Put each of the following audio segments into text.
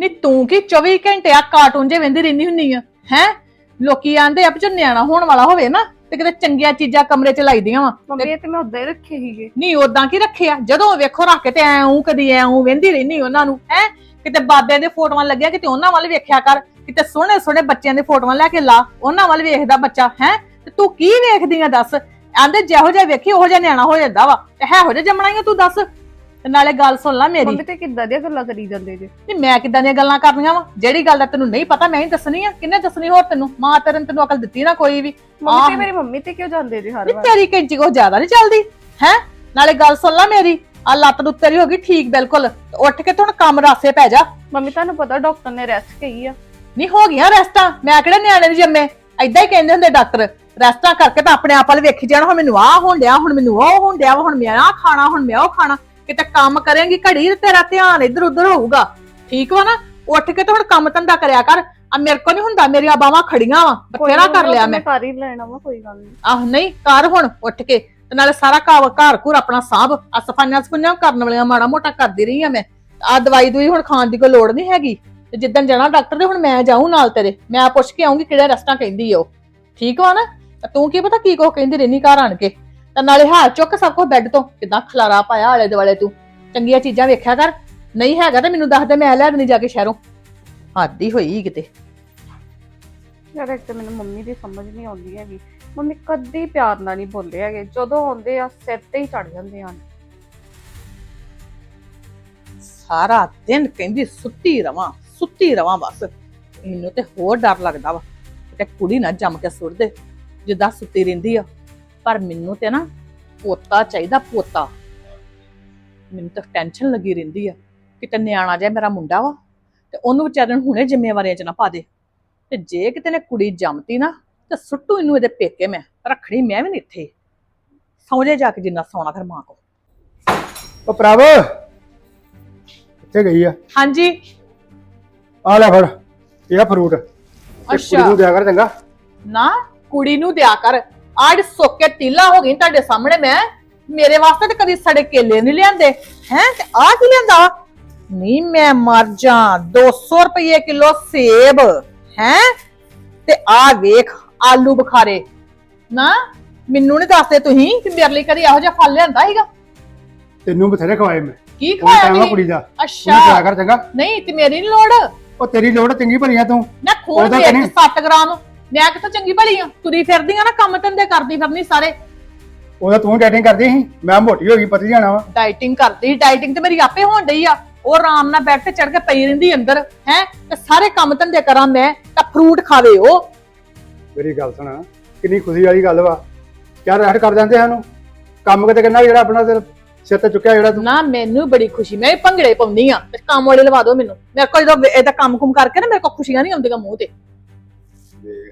ਨਹੀਂ ਤੂੰ ਕੀ 24 ਘੰਟੇ ਆ ਕਾਰਟੂਨ ਜੇ ਵੇਂਦੀ ਰਹਿੰਦੀ ਹੁੰਨੀ ਆ? ਹੈ? ਲੋਕੀ ਆਂਦੇ ਆ ਵੀ ਜੋ ਨਿਆਣਾ ਹੋਣ ਵਾਲਾ ਹੋਵੇ ਨਾ ਤੇ ਕਿਤੇ ਚੰਗੀਆਂ ਚੀਜ਼ਾਂ ਕਮਰੇ 'ਚ ਲਾਈਦੀਆਂ ਵਾ। ਮੰਮੀ ਇਹ ਤੇ ਮੈਂ ਉਦਾਂ ਹੀ ਰੱਖੇ ਸੀਗੇ। ਨਹੀਂ ਉਦਾਂ ਕੀ ਰੱਖਿਆ? ਜਦੋਂ ਵੇਖੋ ਰੱਖ ਕੇ ਤੇ ਐਂ ਕਦੀ ਐਂ ਵੇਂਦੀ ਰਹਿੰਦੀ ਉਹਨਾਂ ਨੂੰ। ਹੈ? ਕਿਤੇ ਬਾਬਿਆਂ ਦੇ ਫੋਟੋਆਂ ਲੱਗਿਆ ਕਿਤੇ ਉਹਨਾਂ ਵੱਲ ਵੇਖਿਆ ਕਰ। ਕਿਤੇ ਸੋਹਣੇ ਸੋਹਣੇ ਬੱਚਿਆਂ ਦੇ ਫੋਟੋਆਂ ਲੈ ਕੇ ਲਾ। ਉਹਨਾਂ ਵੱਲ ਵੇਖਦਾ ਬੱਚਾ ਹੈ? ਤੇ ਤੂੰ ਕੀ ਵੇਖਦੀ ਆ ਦੱਸ? ਆਂਦੇ ਜਿਹੋ ਜਿਹਾ ਵੇਖੀ ਉਹੋ ਜਿਹਾ ਨਿਆਣਾ ਹੋ ਜਾਂਦਾ ਵਾ। ਤੇ ਹੈ ਹੋ ਜਿਹਾ ਜੰਮਣਾ ਹੀ ਆ ਤੂੰ ਦੱਸ? ਤੇ ਨਾਲੇ ਗੱਲ ਸੁਣ ਲੈ ਮੇਰੀ। ਮੰਮੀ ਤੇ ਕਿੱਦਾਂ ਦੀਆਂ ਗੱਲਾਂ ਕਰੀ ਜਾਂਦੇ ਜੇ? ਨਹੀਂ ਮੈਂ ਕਿਦਾਂ ਦੀਆਂ ਗੱਲਾਂ ਕਰਨੀਆਂ ਵਾ? ਜਿਹੜੀ ਗੱਲ ਦਾ ਤੈਨੂੰ ਨਹੀਂ ਪਤਾ ਮੈਂ ਹੀ ਦੱਸਣੀ ਆ। ਕਿੰਨੇ ਦੱਸਣੀ ਹੋਰ ਤੈਨੂੰ? ਮਾਂ ਤੇਰੇ ਨੇ ਤੈਨੂੰ ਅਕਲ ਦਿੱਤੀ ਨਾ ਕੋਈ ਵੀ। ਮੰਮੀ। ਤੇ ਮੇਰੀ ਮੰਮੀ ਤੇ ਕਿਉਂ ਜਾਂਦੇ ਜੇ ਹਰ ਨਹੀਂ ਵਾਰ? ਤੇਰੀ ਕੈਂਚੀ ਕੋ ਜ਼ਿਆਦਾ ਨਹੀਂ ਚੱਲਦੀ ਹੈ? ਨਾਲੇ ਗੱਲ ਸੁਣ ਲੈ ਮੇਰੀ ਆ ਲੱਤ ਨੂੰ ਤੇਰੀ ਹੋ ਗਈ ਠੀਕ ਬਿਲਕੁਲ। ਤੇ ਉੱਠ ਕੇ ਤੂੰ ਹੁਣ ਕੰਮ ਰਾਸੇ ਪੈ ਜਾ। ਮੰਮੀ ਤੁਹਾਨੂੰ ਪਤਾ ਡਾਕਟਰ ਨੇ ਰੈਸਟ ਕਹੀ ਆ। ਨਹੀਂ ਹੋ ਗਈਆਂ ਰੈਸਟਾਂ। ਮੈਂ ਕਿਹੜੇ ਨਿਆਣੇ ਨੂੰ ਜੰਮੇ? ਐਦਾਂ ਹੀ ਕਹਿੰਦੇ ਹੁੰਦੇ ਡਾਕਟਰ ਰੈਸਟਾਂ ਕਰਕੇ ਤਾਂ ਆਪਣੇ ਆਪ ਵੱਲ ਵੇਖੀ ਜਾਣਾ। ਹੁਣ ਮੈਨੂੰ ਆਹ ਹੋਣ ਡਿਆ ਹੁਣ ਮੈਨੂੰ ਉਹ ਹੋਣ ਡਿਆ ਵਾ, ਹੁਣ ਮੈਂ ਆਹ ਖਾਣਾ ਹੁਣ ਮੈਂ ਉਹ ਖਾਣਾ। ਕਿਤੇ ਕੰਮ ਕਰੇਂਗੀ ਘੜੀ ਤੇ ਤੇਰਾ ਧਿਆਨ ਇੱਧਰ ਉੱਧਰ ਹੋਊਗਾ। ਠੀਕ ਵਾ ਨਾ? ਉੱਠ ਕੇ ਤੇ ਹੁਣ ਕੰਮ ਧੰਦਾ ਕਰਿਆ ਕਰ। ਆ ਮੇਰੇ ਕੋ ਨਹੀਂ ਹੁੰਦਾ ਮੇਰੀਆਂ ਬਾਹਾਂ ਖੜੀਆਂ ਵਾ। ਬਥੇਰਾ ਕਰ ਲਿਆ ਮੈਂ। ਕਰ ਹੀ ਲੈਣਾ ਵਾ ਕੋਈ ਗੱਲ ਨਹੀਂ ਆਹ ਨਹੀਂ ਕਰ ਹੁਣ ਉੱਠ ਕੇ। ਤੇ ਨਾਲੇ ਸਾਰਾ ਘਰ ਘਰ ਘੁਰ ਆਪਣਾ ਸਾਂਭ। ਆ ਸਫਾਈਆਂ ਸਫੁਈਆਂ ਕਰਨ ਵਾਲੀਆਂ ਮਾੜਾ ਮੋਟਾ ਕਰਦੀ ਰਹੀ ਆ ਮੈਂ। ਆ ਦਵਾਈ ਦੂਈ ਹੁਣ ਖਾਣ ਦੀ ਕੋਈ ਲੋੜ ਨਹੀਂ ਹੈਗੀ। ਤੇ ਜਿੱਦਣ ਜਾਣਾ ਡਾਕਟਰ ਦੇ ਹੁਣ ਮੈਂ ਜਾਊਂ ਨਾਲ ਤੇਰੇ। ਮੈਂ ਪੁੱਛ ਕੇ ਆਉਂਗੀ ਕਿਹੜੇ ਰਸਤਾ ਕਹਿੰਦੀ ਉਹ। ਠੀਕ ਵਾ ਨਾ? ਤੇ ਤੂੰ ਕੀ ਪਤਾ ਕੀ ਕੋ ਕਹਿੰਦੀ ਰਹਿਨੀ ਘਰ ਆਣ ਕੇ। ਤੇ ਨਾਲੇ ਹਾਂ ਚੁੱਕ ਸਭ ਕੋ ਬੈੱਡ ਤੋਂ। ਕਿਦਾਂ ਖਲਾਰਾ ਪਾਇਆ ਆਲੇ ਦੁਆਲੇ ਤੂੰ? ਚੰਗੀਆਂ ਚੀਜ਼ਾਂ ਵੇਖਿਆ ਕਰ। ਨਹੀਂ ਹੈਗਾ ਤੇ ਮੈਨੂੰ ਦੱਸ ਦੇ ਮੈਂ ਲੈ ਦੇਣੀ ਜਾ ਕੇ ਸ਼ਹਿਰੋਂ। ਆਦੀ ਹੋਈ ਕਿਤੇ। ਯਾਰ ਇੱਕ ਤਾਂ ਮੈਨੂੰ ਮੰਮੀ ਦੀ ਸਮਝ ਨਹੀਂ ਆਉਂਦੀ ਹੈਗੀ। ਮੰਮੀ ਕਦੀ ਪਿਆਰ ਨਾਲ ਨਹੀਂ ਬੋਲਦੇ ਹੈਗੇ। ਜਦੋਂ ਆਉਂਦੇ ਆ ਸਿਰ ਤੇ ਹੀ ਚੜ ਜਾਂਦੇ ਹਨ ਸਾਰਾ ਦਿਨ ਕਹਿੰਦੀ ਸੁੱਤੀ ਰਵਾਂ ਸੁੱਤੀ ਰਵਾਂ ਬਸ। ਮੈਨੂੰ ਤੇ ਹੋਰ ਡਰ ਲੱਗਦਾ ਵਾ। ਕਿ ਕੁੜੀ ਨਾ ਜੰਮ ਕੇ ਸੁੱਟ ਦੇ। ਜਿੱਦਾਂ ਸੁੱਤੀ ਰਹਿੰਦੀ ਆ। ਪਰ ਮੈਨੂੰ ਤੇ ਨਾ ਪੋਤਾ ਚਾਹੀਦਾ ਪੋਤਾ। ਮੈਨੂੰ ਤਾਂ ਟੈਨਸ਼ਨ ਲੱਗੀ ਰਹਿੰਦੀ ਆ ਕਿਤੇ ਨਿਆਣਾ ਜਿਹਾ ਮੇਰਾ ਮੁੰਡਾ ਵਾ ਤੇ ਉਹਨੂੰ ਵਿਚਾਰੇ ਨੂੰ ਹੁਣੇ ਜ਼ਿੰਮੇਵਾਰੀਆਂ 'ਚ ਨਾ ਪਾ ਦੇ। ਤੇ ਜੇ ਕਿਤੇ ਨੇ ਕੁੜੀ ਜੰਮਤੀ ਨਾ ਤੇ ਸੁੱਟੂ ਇਹਨੂੰ ਇਹਦੇ ਪੇਕੇ ਮੈਂ ਰੱਖਣੀ ਮੈਂ ਵੀ ਨਹੀਂ ਇੱਥੇ। ਸੌਂਜੇ ਜਾ ਕੇ ਜਿੰਨਾ ਸੌਣਾ ਫਿਰ ਮਾਂ ਕੋ ਉਹ ਪ੍ਰਭ ਕਿੱਥੇ ਗਈ ਆ? ਹਾਂਜੀ। ਆ ਲੈ ਫੜ ਇਹ ਆ ਫਰੂਟ ਤੇ ਕੁੜੀ ਅੱਛਾ। ਨੂੰ ਦਿਆ ਕਰ ਚੰਗਾ। ਨਾ ਕੁੜੀ ਨੂੰ ਦਿਆ ਕਰ। ਆੜ ਸੋਕੇ ਤੀਲਾ ਹੋ ਗਈ ਤੁਹਾਡੇ ਸਾਹਮਣੇ ਮੈਂ। ਮੇਰੇ ਵਾਸਤੇ ਤੇ ਕਦੀ ਸੜੇ ਕੇਲੇ ਨਹੀਂ ਲਿਆਂਦੇ। ਹੈ ਤੇ ਆ ਕੀ ਲਿਆਂਦਾ? ਨਹੀਂ ਮੈਂ ਮਰ ਜਾ। 200 ਰੁਪਏ ਕਿਲੋ ਸੇਬ। ਹੈ? ਤੇ ਆ ਵੇਖ ਆਲੂ ਬੁਖਾਰੇ। ਨਾ ਮੈਨੂੰ ਨਹੀਂ ਦੱਸਦੇ ਤੁਸੀਂ ਕਿ ਮੇਰੇ ਲਈ ਕਦੀ ਇਹੋ ਜਿਹਾ ਫਲ ਲਿਆਂਦਾ ਹੈਗਾ ਤੈਨੂੰ ਬਥੇਰੇ ਖਵਾਏ ਮੈਂ। ਕੀ ਉਹ ਖਾਇਆ ਟਾਈਮ ਆ ਤੁਸੀਂ? ਕੁੜੀ ਦਾ। ਉਹਨੂੰ ਅੱਛਾ ਦਿਆ ਕਰ ਚੰਗਾ। ਨਹੀਂ ਤੇ ਮੇਰੀ ਨਹੀਂ ਲੋੜ। ਉਹ ਤੇਰੀ ਲੋੜ ਚੰਗੀ ਭਲੀ ਆ ਤੂੰ। ਨਾ ਖੂਨ ਉਹਦਾ ਵੇਖ ਤਾਂ ਨਹੀਂ। 7 ਗ੍ਰਾਮ। ਮੈਂ ਕਿਥੋਂ ਚੰਗੀ ਭਲੀ ਆ ਤੁਰੀ ਫਿਰਦੀ ਆ ਨਾ ਕੰਮ ਧੰਦੇ ਕਰਦੀ ਫਿਰਨੀ ਸਾਰੇ। ਉਹਦਾ ਤੂੰ ਡੈਟਿੰਗ ਕਰਦੀ ਸੀ? ਮੈਂ ਮੋਟੀ ਹੋ ਗਈ ਪਤਲੀ ਜਾਣਾ ਵਾ। ਡਾਈਟਿੰਗ ਕਰਦੀ ਡਾਈਟਿੰਗ ਤੇ ਮੇਰੀ ਆਪੇ ਹੋਣ ਡਈ ਆ। ਉਹ ਆਰਾਮ ਨਾਲ ਬੈੱਡ ਤੇ ਚੜ ਕੇ ਪਈ ਰਹਿੰਦੀ ਅੰਦਰ ਹੈ? ਤੇ ਸਾਰੇ ਕੰਮ ਧੰਦੇ ਕਰਾਂ ਮੈਂ ਤਾਂ ਫਰੂਟ ਖਾਵੇ ਉਹ। ਮੇਰੀ ਗੱਲ ਸੁਣ ਕਿੰਨੀ ਖੁਸ਼ੀ ਵਾਲੀ ਗੱਲ ਵਾ। ਕਿਆ ਰਹਿਟ ਕਰ ਜਾਂਦੇ ਸਾਨੂੰ? ਕੰਮ ਕਿਤੇ ਕਿੰਨਾ ਜਿਹੜਾ ਆਪਣਾ ਸਿਰ ਸਿਰ ਤੇ ਚੁੱਕਿਆ ਜਿਹੜਾ ਤੂੰ। ਨਾ ਮੈਨੂੰ ਬੜੀ ਖੁਸ਼ੀ ਮੈਂ ਭੰਗੜੇ ਪਾਉਂਦੀ ਆ। ਤੇ ਕੰਮ ਵਾਲੇ ਲਵਾ ਦਿਓ ਮੈਨੂੰ। ਮੇਰੇ ਕੋਲ ਜਦੋਂ ਇਹਦਾ ਕੰਮ ਕੁਮ ਕਰਕੇ ਨਾ ਮੇਰੇ ਕੋਲ ਖੁਸ਼ੀਆਂ ਨਹੀਂ ਆਉਂਦੀਆਂ ਮੂੰਹ ਤੇ।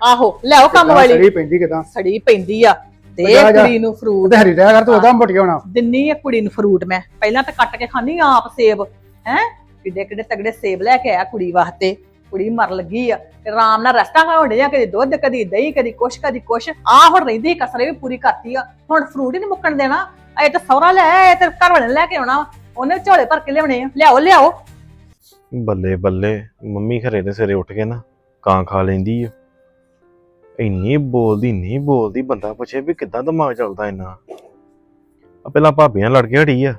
ਆਹੋ ਲਿਆਓ ਕੰਮ ਵਾਲੀ। ਸੜੀ ਪੈਂਦੀ ਕਿਦਾਂ? ਸੜੀ ਪੈਂਦੀ ਆ। ਜਾ, ਜਾ। ਕੁੜੀ ਨੂੰ ਫਰੂਟ ਉਹਦੇ ਹਰੀ ਰਹਿ ਕਰ ਤੂੰ ਉਹਦਾ ਮੋਟੀ ਹੋਣਾ ਦਿੰਨੀ ਆ ਕੁੜੀ ਨੂੰ ਫਰੂਟ ਮੈਂ। ਪਹਿਲਾਂ ਤਾਂ ਕੱਟ ਕੇ ਖਾਣੀ ਆਪ ਸੇਬ ਹੈ? ਕਿੱਡੇ ਕਿੱਡੇ ਤਗੜੇ ਸੇਬ ਲੈ ਕੇ ਆਇਆ ਕੁੜੀ ਵਾਸਤੇ। ਕੁੜੀ ਮਰ ਲੱਗੀ ਆ। ਤੇ ਆਰਾਮ ਨਾਲ ਰਸਤਾ ਖਾਉਂਦੇ ਜਾਂ ਕਦੀ ਦੁੱਧ ਕਦੀ ਦਹੀਂ ਕਦੀ ਕੁਛ ਕਦੀ ਕੁਛ। ਆ ਹੁਣ ਰਹਿੰਦੀ ਕਸਰੇ ਵੀ ਪੂਰੀ ਕਰਤੀ ਆ। ਹੁਣ ਫਰੂਟ ਹੀ ਨਹੀਂ ਮੁੱਕਣ ਦੇਣਾ। ਇਹ ਤਾਂ ਸੌਰਾ ਲੈ ਆਇਆ, ਇਹ ਤੇ ਘਰ ਵਾਲੇ ਨੇ ਲੈ ਕੇ ਆਉਣਾ ਵਾ। ਉਹਨੇ ਝੋਲੇ ਭਰ ਕੇ ਲਿਆਉਣੇ ਆ। ਲਿਆਓ ਲਿਆਓ। ਬੱਲੇ ਬੱਲੇ ਮੰਮੀ ਘਰੇ ਦੇ ਸਵੇਰੇ ਉੱਠ ਕੇ ਨਾ ਕਾਂ ਖਾ ਲੈਂਦੀ ਆ। ਇੰਨੀ ਬੋਲਦੀ ਨਹੀਂ ਬੋਲਦੀ ਬੰਦਾ ਪੁੱਛੇ ਵੀ ਕਿੱਦਾਂ ਦਿਮਾਗ ਚੱਲਦਾ ਇੰਨਾ। ਆ ਪਹਿਲਾਂ ਭਾਬੀਆਂ ਲੜ ਕੇ ਹਟੀ ਆ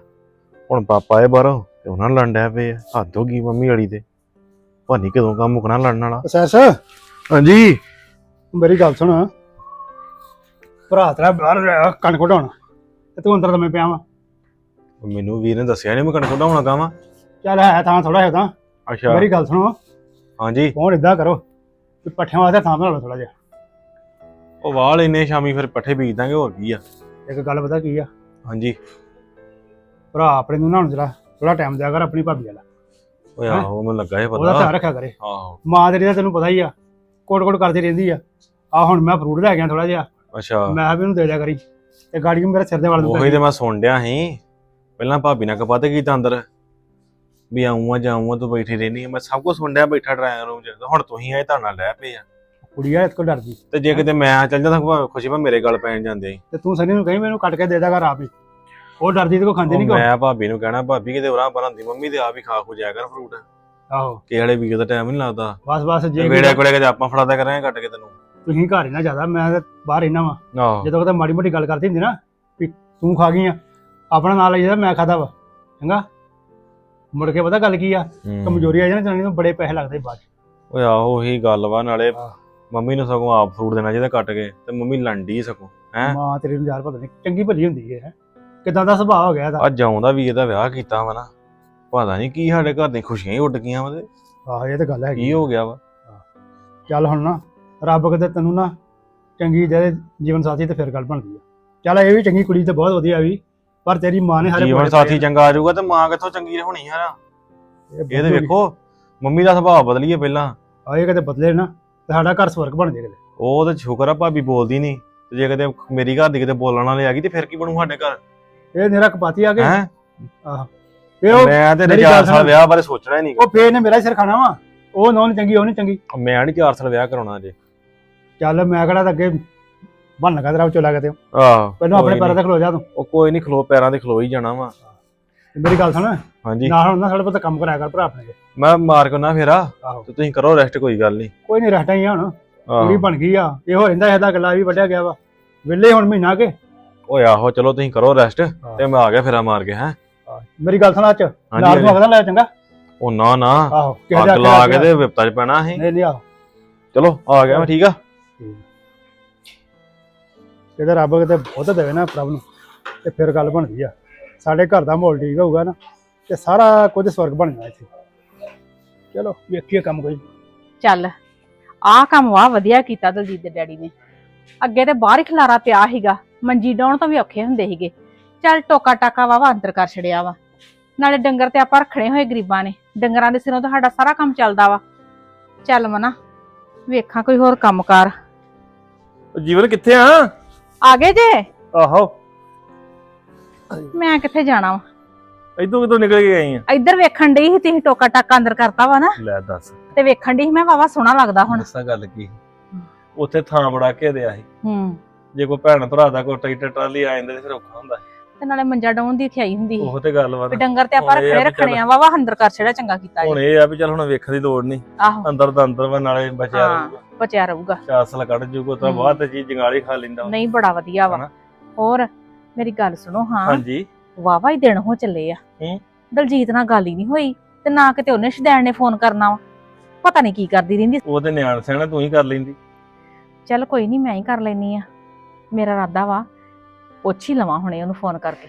ਹੁਣ ਪਾਪਾ ਆਏ ਬਾਹਰੋਂ ਤੇ ਉਹਨਾਂ ਨਾਲ ਲੜਨ ਪਏ ਆ। ਹੱਦ ਹੋ ਗਈ ਮੰਮੀ ਵਾਲੀ ਤੇ। ਭਾਨੀ ਕਦੋਂ ਕੰਮ ਮੁਕਣਾ ਲੜਨ ਵਾਲਾ। ਸੈਸ ਹਾਂਜੀ। ਮੇਰੀ ਗੱਲ ਸੁਣ। ਭਰਾ ਤੇਰਾ ਬਾਹਰ ਰਿਹਾ ਕਣਕ ਵਢਾਉਣ ਤੇ ਤੂੰ ਅੰਦਰ ਦਮੇ ਪਿਆ ਵਾ। ਮੈਨੂੰ ਵੀਰ ਨੇ ਦੱਸਿਆ ਨਹੀਂ ਮੈਂ ਕਣਕ ਕਢਾਉਣਾ ਕਾਵਾਂ ਚੱਲ ਹੈ ਥਾਂ ਥੋੜਾ ਹੈ ਤਾਂ। ਅੱਛਾ। ਮੇਰੀ ਗੱਲ ਸੁਣੋ। ਹਾਂਜੀ। ਫੋਨ ਇਦਾਂ ਕਰੋ। ਵੀ ਪੱਠਿਆਂ ਵਾਸਤੇ ਥਾਂ ਬਣਾ ਲਓ ਥੋੜਾ ਜਿਹਾ। ਉਹ ਵਾਲ ਇੰਨੇ ਸ਼ਾਮੀ ਫਿਰ ਪੱਠੇ ਬੀਜ ਦਾਂਗੇ ਹੋਰ ਕੀ ਆ। ਇੱਕ ਗੱਲ ਪਤਾ ਕੀ ਆ? ਹਾਂਜੀ। ਭਰਾ ਆਪਣੇ ਨੂੰ ਨਹਾਉਣ ਜਰਾ ਥੋੜਾ ਟਾਈਮ ਦਿਆ ਕਰ ਆਪਣੀ ਭਾਬੀ ਵਾਲਾ। ਓਏ? ਆਹੋ ਮੈਨੂੰ ਲੱਗਾ ਇਹ ਉਹਦਾ ਪਤਾ ਧਿਆਨ ਰੱਖਿਆ ਕਰੇ। ਆਹੋ। ਮਾਂ ਤੇਰੀ ਦਾ ਤੈਨੂੰ ਪਤਾ ਹੀ ਆ ਕੋਟ ਕੋਟ ਕਰਦੀ ਰਹਿੰਦੀ ਆ। ਆ ਹੁਣ ਮੈਂ ਫਰੂਟ ਲੈ ਗਿਆ ਥੋੜਾ ਜਿਹਾ। ਅੱਛਾ। ਮੈਂ ਵੀ ਉਹਨੂੰ ਦੇ ਦਿਆ ਕਰੀ। ਤੇ ਗਾੜੀ ਨੂੰ ਮੇਰੇ ਸਿਰ ਦੇ ਵਾਲ ਨੂੰ ਉਹੀ ਤੇ ਮੈਂ ਸੁਣ ਡਿਆ ਸੀ। ਪਹਿਲਾਂ ਭਾਬੀ ਨਾਲ ਕਪਾਤ ਕੀਤਾ ਅੰਦਰ ਵੀ ਆਉਂਗਾ ਜਾਊਂਗਾ ਤੂੰ ਬੈਠੀ ਰਹਿਨੀ ਆ। ਮੈਂ ਸਭ ਕੁਝ ਸੁਣ ਡਿਆ ਬੈਠਾ ਡਰਾਇੰਗ ਰੂਮ 'ਚ। ਹੁਣ ਤੁਸੀਂ ਆਏ ਤਾਂ ਨਾਲ ਲੈ ਪਏ ਆ। ਕੁੜੀ ਆ ਇਸ ਕੋ ਡਰਦੀ ਤੇ ਜੇ ਕਿਤੇ ਮੈਂ ਚੱਲ ਜਾਂਦਾ ਭਾਵੇਂ ਖੁਸ਼ੀ ਮੈਂ ਮੇਰੇ ਗੱਲ ਪੈਣ ਜਾਂਦੇ ਸੀ। ਤੇ ਤੂੰ ਸਨੀ ਨੂੰ ਕਹੀ ਮੈਨੂੰ ਕੱਟ ਕੇ ਦੇ ਦਿਆ ਕਰ ਆਪ ਹੀ। ਉਹ ਡਰਦੀ ਤੇ ਕੋ ਖਾਂਦੀ ਉਹ ਨਹੀਂ ਕੋ ਮੈਂ ਭਾਬੀ ਨੂੰ ਕਹਿਣਾ ਭਾਬੀ ਕਿਤੇ ਉਰਾਂ ਬਣਾਉਂਦੀ ਮੰਮੀ ਤੇ ਆਪ ਹੀ ਖਾ ਖੂ ਜਾਇਆ ਕਰ ਫਰੂਟ ਆਹੋ। ਕਿਸੇ ਵਾਲੇ ਵੀਰ ਦਾ ਟਾਈਮ ਨਹੀਂ ਲੱਗਦਾ। ਬਸ ਬਸ ਜੇ ਵੇੜੇ ਕੋਲੇ ਕਿਤੇ ਆਪਾਂ ਫੜਾਦਾ ਕਰਾਂਗੇ ਕੱਟ ਕੇ ਤੈਨੂੰ। ਤੁਸੀਂ ਘਰ ਹੀ ਨਾ ਜ਼ਿਆਦਾ ਮੈਂ ਤਾਂ ਬਾਹਰ ਰਹਿਣਾ ਵਾ। ਆਹੋ। ਜਦੋਂ ਕਦੇ ਮਾੜੀ ਮੋਟੀ ਗੱਲ ਕਰਦੀ ਹੁੰਦੀ ਨਾ ਵੀ ਤੂੰ ਖਾ ਗਈ ਆ ਆਪਣਾ ਨਾਂ ਲਈ ਮੈਂ ਖਾਦਾ ਵਾ। ਚੰਗਾ? ਮੁੜ ਕੇ ਪਤਾ ਗੱਲ ਕੀ ਆ? ਹੂੰ। ਕਮਜ਼ੋਰੀ ਆ ਜਾਣਾ ਜਨਾਨੀ ਨੂੰ ਬੜੇ ਪੈਸੇ ਲੱਗਦੇ ਬਾਅਦ 'ਚ। ਓਏ ਆਹੋ ਉਹੀ ਗੱਲ ਵਾ ਨਾਲੇ ਆਹ। ਮੰਮੀ ਨੂੰ ਸਗੋਂ ਆਪ ਫਰੂਟ ਦੇਣਾ ਚਾਹੀਦਾ ਕੱਟ ਕੇ ਤੇ ਮੰਮੀ ਲੰਡੀ ਸਗੋਂ ਹੈਂ? ਮਾਂ ਤੇਰੀ ਨੂੰ ਯਾਰ ਪਤਾ ਨਹੀਂ ਚੰਗੀ ਭਲੀ ਹੁੰਦੀ ਹੈ? ਕਿਦਾਂ ਦਾ ਸੁਭਾਅ ਹੋ ਗਿਆ ਇਹਦਾ? ਅੱਜ ਆਉਂਦਾ ਵੀਰ ਦਾ ਵਿਆਹ ਕੀਤਾ ਵਾ ਨਾ ਪਤਾ ਨਹੀਂ ਕੀ ਸਾਡੇ ਘਰ ਦੀਆਂ ਖੁਸ਼ੀਆਂ ਹੀ ਉੱਡ ਗਈਆਂ ਵਾ ਤੇ ਆਹੋ ਇਹ ਤਾਂ ਗੱਲ ਹੈਗੀ ਕੀ ਹੋ ਗਿਆ ਵਾ? ਚੱਲ ਹੁਣ ਨਾ ਰੱਬ ਕਿਤੇ ਤੈਨੂੰ ਨਾ ਚੰਗੀ ਦੇ ਜੀਵਨ ਸਾਥੀ ਤੇ ਫਿਰ ਗੱਲ ਬਣਦੀ ਆ। ਚੱਲ ਇਹ ਵੀ ਚੰਗੀ ਕੁੜੀ ਤੇ ਬਹੁਤ ਵਧੀਆ ਵੀ ਪਰ ਤੇਰੀ ਮਾਂ ਨੇ ਸਾਰੇ ਜੀਵਨ ਸਾਥੀ ਚੰਗਾ ਆ ਜਾਊਗਾ ਤੇ ਮਾਂ ਕਿੱਥੋਂ ਚੰਗੀ ਹੋਣੀ ਯਾਰ ਇਹ ਇਹ ਤੇ ਵੇਖੋ ਮੰਮੀ ਦਾ ਸੁਭਾਅ ਬਦਲੀਏ ਪਹਿਲਾਂ। ਆ ਇਹ ਕਿਤੇ ਬਦਲੇ ਨਾ ਤੇ ਸਾਡਾ ਘਰ ਸਵਰਗ ਬਣ ਜੇ ਕਿਤੇ। ਉਹ ਤੇ ਸ਼ੁਕਰ ਆ ਭਾਬੀ ਬੋਲਦੀ ਨਹੀਂ। ਤੇ ਜੇ ਕਿਤੇ ਮੇਰੀ ਘਰ ਦੀ ਕਿਤੇ ਬੋਲਣ ਵਾਲੇ ਆ ਗਈ ਤੇ ਫਿਰ ਕੀ ਬਣੂ ਸਾਡੇ ਘਰ? ਇਹ ਮੇਰਾ ਕਪਾਤੀ ਆ ਗਏ ਹੈ? ਉਹ ਮੈਂ ਤੇ ਮੇਰੀ ਗੱਲ 4 ਸਾਲ ਸੁਣ। ਵਿਆਹ ਬਾਰੇ ਸੋਚਣਾ ਹੀ ਨਹੀਂ ਉਹ ਫੇਰ ਨੇ ਮੇਰਾ ਹੀ ਸਿਰ ਖਾਣਾ ਵਾ। ਉਹ ਨੌ ਚੰਗੀ ਉਹ ਨੀ ਚੰਗੀ। ਮੈਂ ਨਹੀਂ 4 ਸਾਲ ਵਿਆਹ ਕਰਾਉਣਾ ਅਜੇ। ਚੱਲ ਮੈਂ ਕਿਹੜਾ ਤਾਂ ਅੱਗੇ ਬਣ ਲਗਾ ਤੇਰਾ ਚੋਲਾ ਕਿਤੇ। ਆਹ ਪਹਿਲਾਂ ਆਪਣੇ ਪੈਰਾਂ ਤੇ ਖਲੋ ਜਾ ਤੂੰ। ਉਹ ਕੋਈ ਨਹੀਂ ਖਲੋ ਪੈਰਾਂ ਤੇ ਖਲੋ ਹੀ ਜਾਣਾ ਵਾ। ਤੇ ਮੇਰੀ ਗੱਲ ਸੁਣ। ਹਾਂਜੀ। ਨਾ ਹੁਣ ਨਾ ਸਾਡੇ ਪਤਾ ਕੰਮ ਕਰਾਇਆ ਕਰ ਭਰਾ ਆਪਣੇ ਦੇ। ਮੈਂ ਮਾਰ ਕੇ ਨਾ ਫੇਰਾ ਆਹੋ। ਤੇ ਤੁਸੀਂ ਕਰੋ ਰੈਸਟ ਕੋਈ ਗੱਲ ਨਹੀਂ। ਕੋਈ ਨਹੀਂ ਰਹਿਟਾ ਹੀ ਆ ਹੁਣ। ਆਹੋ। ਕੁੜੀ ਬਣ ਗਈ ਆ। ਇਹੋ ਰਹਿੰਦਾ ਇਹਦਾ ਗੱਲਾਂ ਵੀ ਵੱਢਿਆ ਗਿਆ ਵਾ। ਵਿਲੇ ਹੁਣ ਮਹੀਨਾ ਕੇ। ਓਏ ਆਹੋ ਚਲੋ ਤੁਸੀਂ ਕਰੋ ਰੈਸਟ ਤੇ ਮੈਂ ਆ ਗਿਆ ਫੇਰਾ ਮਾਰ ਕੇ ਹੈ। ਮੇਰੀ ਗੱਲ ਸੁਣਾ ਚ ਨਾਲ ਹਾਂਜੀ। ਨੂੰ ਆਖਦਾ ਲੈ ਚੰਗਾ। ਉਹ ਨਾ ਨਾ। ਆਹੋ ਕਿਸੇ ਅੱਗ ਲਾ ਕੇ ਤੇ ਵਿਪਤਾ ਚ ਪੈਣਾ ਅਸੀਂ। ਨਹੀਂ ਨਹੀਂ ਆਹੋ। ਚਲੋ ਆ ਗਿਆ ਮੈਂ ਠੀਕ ਆ। ਇਹਦਾ ਰੱਬ ਕਿਤੇ ਬਹੁਤ ਦੇਵੇ ਨਾ ਪ੍ਰਭ ਨੂੰ ਤੇ ਫਿਰ ਗੱਲ ਬਣਦੀ ਆ। ਸਾਡੇ ਘਰ ਦਾ ਮਾਹੌਲ ਠੀਕ ਹੋਊਗਾ ਨਾ ਤੇ ਸਾਰਾ ਕੁਝ ਸਵਰਗ ਬਣ ਜਾਣਾ ਇੱਥੇ। ਚਲੋ ਵੇਖੀਏ ਕੰਮ ਕੋਈ। ਚੱਲ ਆਹ ਕੰਮ ਵਾ ਵਧੀਆ ਕੀਤਾ ਦਲਜੀਤ ਦੇ ਡੈਡੀ ਨੇ। ਅੱਗੇ ਤੇ ਬਾਹਰ ਹੀ ਖਲਾਰਾ ਪਿਆ ਸੀਗਾ ਮੰਜੀ ਡਾਉਣ ਤੋਂ ਵੀ ਔਖੇ ਹੁੰਦੇ ਸੀਗੇ। ਚੱਲ ਟੋਕਾ ਟਾਕਾ ਵਾਵਾ ਅੰਦਰ ਕਰ ਛੜਿਆ ਵਾ। ਨਾਲੇ ਡੰਗਰ ਤੇ ਆਪਾਂ ਰੱਖਣੇ ਹੋਏ ਗਰੀਬਾਂ ਨੇ ਡੰਗਰਾਂ ਦੇ ਸਿਰੋਂ ਤਾਂ ਸਾਡਾ ਸਾਰਾ ਕੰਮ ਚੱਲਦਾ ਵਾ। ਚੱਲ ਮਨਾ ਵੇਖਾਂ ਕੋਈ ਹੋਰ ਕੰਮਕਾਰ ਜੀਵਨ ਕਿੱਥੇ ਆ? ਆ ਗਏ ਜੇ? ਆਹੋ। ਮੈਂ ਕਿੱਥੇ ਜਾਣਾ ਵਾ? ਇਦੋਂ ਕਿਦੋਂ ਨਿਕਲ ਕੇ ਆਈ ਆ? ਇੱਧਰ ਵੇਖਣ ਡਈ ਸੀ ਤੁਸੀਂ ਟੋਕਾ ਟਾਕਾ ਅੰਦਰ ਕਰਤਾ ਵਾ ਨਾ? ਲੈ ਦੱਸ। ਤੇ ਵੇਖਣ ਡਈ ਸੀ ਮੈਂ ਵਾਵਾ ਸੋਹਣਾ ਲੱਗਦਾ ਹੁਣ। ਦੱਸਾਂ ਗੱਲ ਕੀ ਉੱਥੇ ਥਾਂ ਬੜਾ ਘੇਰਿਆ ਸੀ। ਹੂੰ। ਜੇ ਕੋਈ ਭੈਣ ਭਰਾ ਦਾ ਕੋਈ ਟਰੈਕਟਰ ਟਰਾਲੀ ਆ ਜਾਂਦੇ ਤੇ ਫਿਰ ਔਖਾ ਹੁੰਦਾ। ਤੇ ਨਾਲੇ ਮੰਜਾ ਡਾਉਣ ਦੀ ਥਿਆਈ ਹੁੰਦੀ ਸੀ। ਉਹ ਤੇ ਗੱਲ ਵਾ ਵੀ ਨਾ। ਡੰਗਰ ਤੇ ਆਪਾਂ ਹੁਣ ਇਹ ਆ ਰੱਖਣੇ ਵੀ ਰੱਖਣੇ ਚੱਲ- ਆ ਵਾਵਾ ਅੰਦਰ ਕਰ ਛੜਾ ਚੰਗਾ ਕੀਤਾ ਜੀ। ਹੁਣ ਇਹ ਆ ਵੀ ਚੱਲ ਹੁਣ ਵੇਖਣ ਦੀ ਲੋੜ ਨਹੀਂ। ਆਹੋ। ਅੰਦਰ ਦਾ ਅੰਦਰ ਵਾ ਨਾਲੇ ਬਚਿਆ ਹਾਂ। ਰਹੂਗਾ। ਬਚਿਆ ਰਹੂਗਾ। ਚਾਰ ਸਾਲ ਕੱਢ ਜੂਗਾ ਤਾਂ ਹੂੰ। ਬਾਅਦ ਤੇ ਜੀ ਜੰਗਾਲੀ ਖਾ ਲੈਂਦਾ। ਨਹੀਂ ਬੜਾ ਵਧੀਆ ਵਾ। ਹਨਾ? ਹੋਰ? ਮੇਰੀ ਗੱਲ ਸੁਣੋ ਹਾਂ। ਹਾਂਜੀ। ਵਾਵਾ ਹੀ ਦਿਨ ਹੋ ਚੱਲੇ ਆ। ਹੂੰ। ਦਲਜੀਤ ਨਾਲ ਗੱਲ ਹੀ ਨਹੀਂ ਹੋਈ ਤੇ ਨਾ ਕਿਤੇ ਉਹਨੇ ਸ਼ਦੈਣ ਨੇ ਫੋਨ ਕਰਨਾ ਵਾ। ਪਤਾ ਨਹੀਂ ਕੀ ਕਰਦੀ ਰਹਿੰਦੀ। ਉਹ ਤੇ ਨਿਆਣ ਸਿਆਣਾ ਤੂੰ ਹੀ ਕਰ ਲੈਂਦੀ। ਚੱਲ ਕੋਈ ਨਹੀਂ ਮੈਂ ਹੀ ਕਰ ਲੈਨੀ ਆ। ਮੇਰਾ ਇਰਾਦਾ ਵਾ ਪੁੱਛ ਹੀ ਲਵਾਂ ਹੁਣੇ ਉਹਨੂੰ ਫੋਨ ਕਰਕੇ।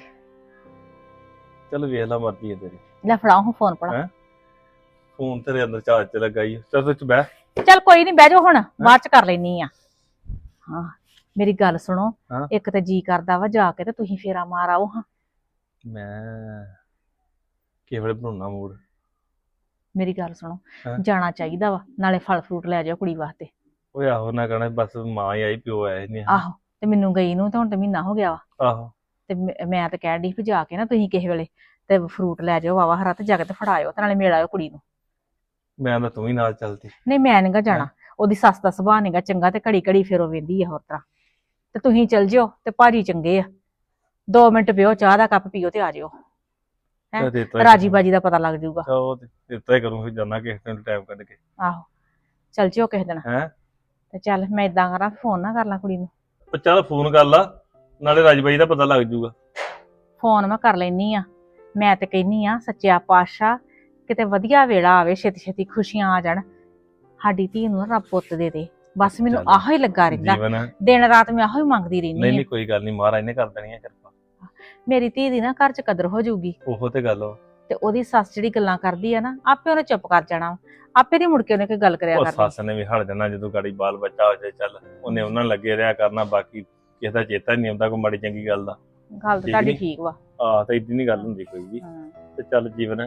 ਚੱਲ ਵੇਖ ਲੈ ਮਰਜ਼ੀ ਹੈ ਤੇਰੀ। ਲੈ ਫੜਾਓ ਹੁਣ ਫੋਨ ਪੜਾ ਹੈਂ? ਫੋਨ ਤੇਰੇ ਅੰਦਰ ਚਾਰਜ ਤੇ ਲੱਗਾ ਹੀ ਚੱਲ ਤੂੰ ਚ ਬਹਿ। ਚੱਲ ਕੋਈ ਨਹੀਂ ਬਹਿ ਜਾਓ ਹੁਣ ਬਾਅਦ ਚ ਕਰ ਲੈਨੀ ਆ। ਹਾਂ। ਮੇਰੀ ਗੱਲ ਸੁਣੋ ਹਾਂ? ਇੱਕ ਤੇ ਜੀ ਕਰਦਾ ਵਾ ਜਾ ਕੇ ਤੇ ਤੁਸੀਂ ਫੇਰਾ ਮਾਰ ਆਓ ਹਾਂ। ਮੈਂ ਕਿਹੜੇ ਬਣਾਉਣਾ ਮੂਡ। ਮੇਰੀ ਗੱਲ ਸੁਣੋ ਹਾਂ? ਜਾਣਾ ਚਾਹੀਦਾ ਵਾ ਨਾਲੇ ਫਲ ਫਰੂਟ ਲੈ ਜਾਓ ਕੁੜੀ ਵਾਸਤੇ। ਓਏ ਆਹੋ ਨਾ ਕਹਣਾ ਬਸ ਮਾਂ ਹੀ ਆਈ ਪਿਓ ਆਇਆ ਨਹੀਂ ਆਹੋ ਤੇ ਮੈਨੂੰ ਗਈ ਨੂੰ ਤਾਂ ਹੁਣ ਤੇ ਮਹੀਨਾ ਹੋ ਗਿਆ ਵਾ। ਆਹੋ। ਤੇ ਮੈਂ- ਮੈਂ ਤਾਂ ਕਹਿਣ ਡਈ ਵੀ ਜਾ ਕੇ ਨਾ ਤੁਸੀਂ ਕਿਸੇ ਵੇਲੇ ਤੇ ਫਰੂਟ ਲੈ ਜਾਓ ਵਾਵਾ ਹਰਾ ਤੇ ਜਾ ਕੇ ਤੇ ਫੜਾਇਓ ਤੇ ਨਾਲੇ ਮਿਲ ਆਇਓ ਕੁੜੀ ਨੂੰ। ਮੈਂ ਤਾਂ ਤੂੰ ਹੀ ਨਾਲ ਚੱਲਦੀ ਨਹੀਂ ਮੈਂ ਨਹੀਂਗਾ ਜਾਣਾ। ਉਹਦੀ ਸੱਸ ਦਾ ਸੁਭਾਅ ਨਹੀਂਗਾ ਚੰਗਾ ਤੇ ਘੜੀ ਘੜੀ ਫਿਰ ਉਹ ਵੇਂਦੀ ਆ ਹੋਰ ਤਰ੍ਹਾਂ। ਤੇ ਤੁਸੀਂ ਚੱਲ ਜਿਓ ਤੇ ਭਾਜੀ ਚੰਗੇ ਆ। 2 ਮਿੰਟ ਪਿਓ ਚਾਹ ਦਾ ਕੱਪ ਪੀਓ ਤੇ ਆ ਜਿਓ। ਹੈਂ? ਤੇ ਦਿੱਤਾ ਹੀ ਰਾਜੀ ਬਾਜੀ ਦਾ ਪਤਾ ਲੱਗ ਜਾਊਗਾ। ਅੱਛਾ, ਉਹ ਤੇ ਦਿੱਤਾ ਹੀ ਕਰੂੰ ਫਿਰ ਜਾਣਾ ਕਿਸੇ ਦਿਨ ਟਾਈਮ ਕੱਢ ਕੇ। ਆਹੋ। ਚੱਲ ਜਿਓ ਕਿਸੇ ਦਿਨ। ਹੈਂ? ਤੇ ਚੱਲ ਮੈਂ ਇਦਾਂ ਕਰਾਂ ਫੋਨ ਨਾ ਕਰ ਲਾਂ ਕੁੜੀ ਨੂੰ। ਉਹ ਚੱਲ ਫੋਨ ਕਰ ਲਾ ਨਾਲੇ ਰਾਜ ਬਾਈ ਦਾ ਪਤਾ ਲੱਗ ਜੂਗਾ ਫੋਨ ਮੈਂ ਕਰ ਲੈਨੀ ਆ। ਮੈਂ ਤੇ ਕਹਿੰਨੀ ਆ ਸੱਚਿਆ ਪਾਤਸ਼ਾਹ ਕਿਤੇ ਵਧੀਆ ਵੇਲਾ ਆਵੇ ਛੇਤੀ ਛੇਤੀ ਖੁਸ਼ੀਆਂ ਆ ਜਾਣ। ਸਾਡੀ ਧੀ ਨੂੰ ਨਾ ਰੱਬ ਪੁੱਤ ਦੇ ਦੇ। ਬਸ ਮੈਨੂੰ ਚੱਲ। ਆਹੋ ਹੀ ਲੱਗਾ ਰਹਿੰਦਾ ਜੀਵਨ ਹੈ। ਦਿਨ ਰਾਤ ਮੈਂ ਆਹੋ ਹੀ ਮੰਗਦੀ ਨਹੀਂ ਰਹਿੰਦੀ ਆ ਨਹੀਂ ਕੋਈ ਗੱਲ ਨਹੀਂ ਮਹਾਰਾਜ ਨੇ ਕਰ ਦੇਣੀ ਹੈ ਕਿਰਪਾ ਮੇਰੀ ਧੀ ਦੀ ਨਾ ਘਰ 'ਚ ਕਦਰ ਹੋ ਜਾਊਗੀ ਉਹੋ ਤੇ ਗੱਲ ਵਾ। ਤੇ ਉਹਦੀ ਸੱਸ ਜਿਹੜੀ ਗੱਲਾਂ ਕਰਦੀ ਆ ਨਾ ਆਪੇ ਉਹਨੇ ਚੁੱਪ ਕਰ ਜਾਣਾ ਆਪੇ ਨਹੀਂ ਮੁੜ ਕੇ ਉਹਨੇ ਕੋਈ ਗੱਲ ਕਰਿਆ ਉਹ ਕਰਨੀ ਸੱਸ ਨੇ ਵੀ ਹਟ ਜਾਣਾ ਜਦੋਂ ਗਾੜੀ ਬਾਲ ਬੱਚਾ ਹੋ ਜਾਏ ਚੱਲ ਉਹਨੇ ਉਹਨਾਂ ਲੱਗੇ ਰਿਹਾ ਕਰਨਾ ਬਾਕੀ ਕਿਸੇ ਦਾ ਚੇਤਾ ਨਹੀਂ ਆਉਂਦਾ ਕੋਈ ਮਾੜੀ ਚੰਗੀ ਗੱਲ ਦਾ ਗੱਲ ਤਾਂ ਠੀਕ ਤੁਹਾਡੀ ਨੀ? ਠੀਕ ਵਾ ਆਹ ਤਾਂ ਇਦਾਂ ਨਹੀਂ ਗੱਲ ਹੁੰਦੀ ਕੋਈ ਵੀ ਹਾਂ। ਤੇ ਚੱਲ ਜੀਵਨ ਹੈ।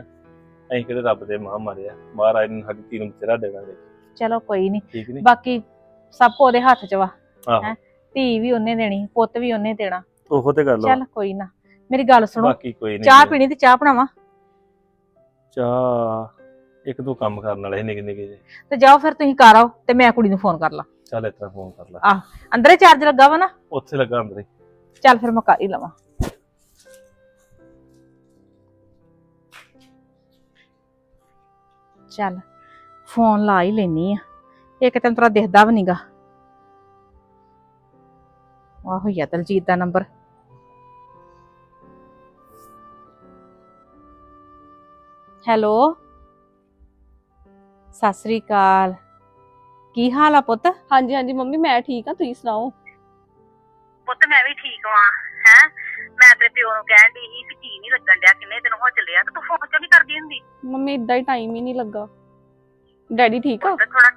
ਅਸੀਂ ਕਿਹੜੇ ਰੱਬ ਦੇ ਮਾਂ ਮਾਰਿਆ ਮਹਾਰਾਜ ਨੇ ਧੀ ਨੂੰ ਤੇਰਾ ਦੇਵਾਂਗੇ ਚਲੋ ਕੋਈ ਨਹੀਂ ਠੀਕ ਨਹੀਂ ਬਾਕੀ ਸਭ ਕੁਝ ਉਹਦੇ ਹੱਥ 'ਚ ਵਾ ਆਹੋ। ਹੈਂ? ਧੀ ਵੀ ਉਹਨੇ ਦੇਣੀ ਪੁੱਤ ਵੀ ਉਹਨੇ ਦੇਣਾ। ਉਹੋ ਤੇ ਗੱਲ ਵਾ। ਚੱਲ ਕੋਈ ਨਾ ਮੇਰੀ ਗੱਲ ਸੁਣੋ। ਬਾਕੀ ਕੋਈ ਨਹੀਂ। ਚਾਹ ਪੀਣੀ ਤੇ ਚਾਹ ਬਣਾਵਾਂ? ਚਾਹ ਇੱਕ ਦੋ ਕੰਮ ਕਰਨ ਵਾਲੇ ਨਿੱਕੇ ਨਿੱਕੇ ਜੇ ਤੇ ਜਾਓ ਫਿਰ ਤੁਸੀਂ ਘਰ ਆਓ ਤੇ ਮੈਂ ਕੁੜੀ ਨੂੰ ਫੋਨ ਕਰ ਲਾਂ। ਚੱਲ ਤਰ੍ਹਾਂ ਫੋਨ ਕਰ ਲੈ। ਅੰਦਰੇ ਚਾਰਜ ਲੱਗਾ ਵਾ ਨਾ? ਉੱਥੇ ਲੱਗਾ ਅੰਦਰੇ। ਚੱਲ ਫਿਰ ਮੈਂ ਕਰ ਹੀ ਲਵਾਂ। ਚੱਲ ਫੋਨ ਲਾ ਹੀ ਲੈਨੀ ਆ। ਇੱਕ ਤੈਨੂੰ ਤੇਰਾ ਦਿਖਦਾ ਵੀ ਨਹੀਂਗਾ ਆਹੋ ਆ ਦਲਜੀਤ ਦਾ ਨੰਬਰ। ਹੈਲੋ? ਸਤਿ ਸ੍ਰੀ ਅਕਾਲ। ਕੀ ਹਾਲ ਆ ਪੁੱਤ? ਹਾਂਜੀ ਹਾਂਜੀ ਮੰਮੀ ਮੈਂ ਠੀਕ ਆ ਤੁਸੀਂ ਸੁਣਾਓ? ਪੁੱਤ ਮੈਂ ਵੀ ਠੀਕ ਵਾਂ ਹੈ? ਮੈਂ ਤੇਰੇ ਪਿਓ ਨੂੰ ਕਹਿਣ ਦੀ ਸੀ ਕਿ ਜੀ ਨਹੀਂ ਲੱਗਣ ਡਿਆ ਕਿੰਨੇ ਦਿਨ ਹੋ ਚੱਲੇ ਆ ਤੇ ਤੂੰ ਫੋਨ ਕਿਉਂ ਨਹੀਂ ਕਰਦੀ ਹੁੰਦੀ? ਮੰਮੀ ਇਦਾਂ ਹੀ ਟਾਈਮ ਹੀ ਨਹੀਂ ਲੱਗਾ। ਡੈਡੀ ਠੀਕ ਆ? ਥੋੜਾ